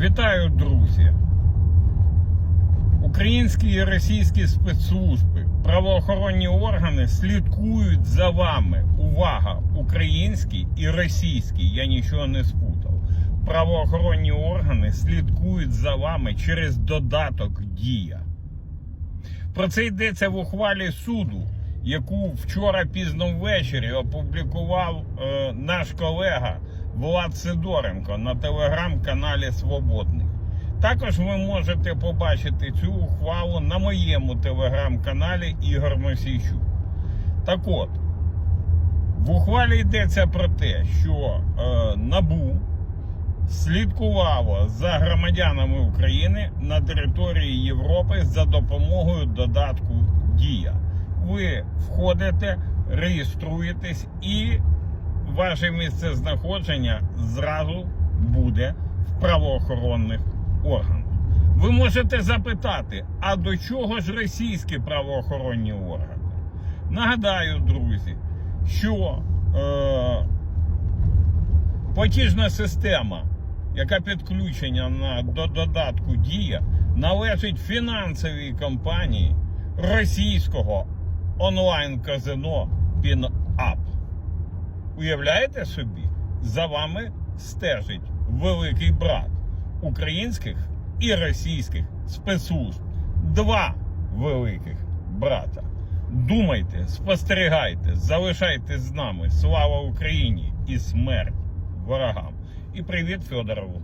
Вітаю, друзі! Українські і російські спецслужби, правоохоронні органи слідкують за вами. Увага! Українські і російські, я нічого не спутав. Правоохоронні органи слідкують за вами через додаток Дія. Про це йдеться в ухвалі суду, яку вчора пізно ввечері опублікував е, наш колега Влад Сидоренко на телеграм-каналі Свободний. Також ви можете побачити цю ухвалу на моєму телеграм-каналі Ігор Мосійчук. Так от, в ухвалі йдеться про те, що е, НАБУ слідкувало за громадянами України на території Європи за допомогою додатку Дія. Ви входите, реєструєтесь і ваше місце знаходження зразу буде в правоохоронних органах. Ви можете запитати, а до чого ж російські правоохоронні органи? Нагадаю, друзі, що е, платіжна система, яка підключена на, до додатку Дія, належить фінансовій компанії російського онлайн-казино PinUp. Уявляєте собі, за вами стежить великий брат українських і російських спецслужб. Два великих брата. Думайте, спостерігайте, залишайте з нами. Слава Україні і смерть ворогам. І привіт Федорову.